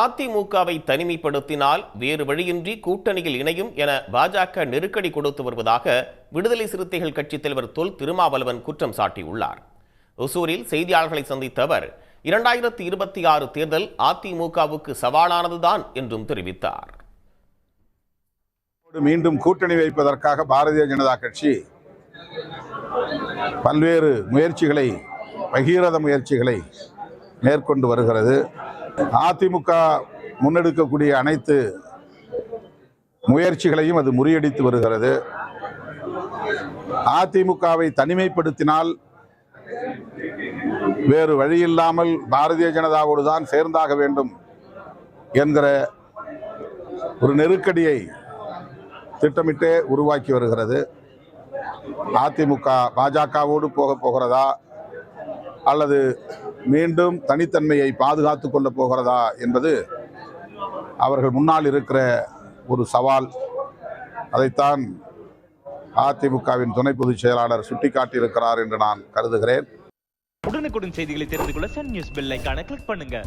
அதிமுகவை தனிமைப்படுத்தினால் வேறு வழியின்றி கூட்டணியில் இணையும் என பாஜக நெருக்கடி கொடுத்து வருவதாக விடுதலை சிறுத்தைகள் கட்சித் தலைவர் தொல் திருமாவளவன் குற்றம் சாட்டியுள்ளார். ஒசூரில் செய்தியாளர்களை சந்தித்த அவர் இரண்டாயிரத்தி இருபத்தி ஆறு தேர்தல் அதிமுகவுக்கு சவாலானதுதான் என்றும் தெரிவித்தார். மீண்டும் கூட்டணி வைப்பதற்காக பாரதிய ஜனதா கட்சி பல்வேறு முயற்சிகளை பகீரத முயற்சிகளை மேற்கொண்டு வருகிறது. அதிமுக முன்னெடுக்கக்கூடிய அனைத்து முயற்சிகளையும் அது முறியடித்து வருகிறது. அதிமுகவை தனிமைப்படுத்தினால் வேறு வழியில்லாமல் பாரதிய ஜனதாவோடு தான் சேர்ந்தாக வேண்டும் என்கிற ஒரு நெருக்கடியை திட்டமிட்டே உருவாக்கி வருகிறது. அதிமுக பாஜகவோடு போக போகிறதா? அல்லது மீண்டும் தனித்தன்மையை பாதுகாத்து கொள்ள போகிறதா என்பது அவர்கள் முன்னால் இருக்கிற ஒரு சவால். அதைத்தான் அதிமுகவின் துணை பொதுச் செயலாளர் சுட்டிக்காட்டியிருக்கிறார் என்று நான் கருதுகிறேன். உடனுக்குடன் செய்திகளை தெரிந்து கொள்ள சன் நியூஸ் பெல் ஐக்கான கிளிக் பண்ணுங்க.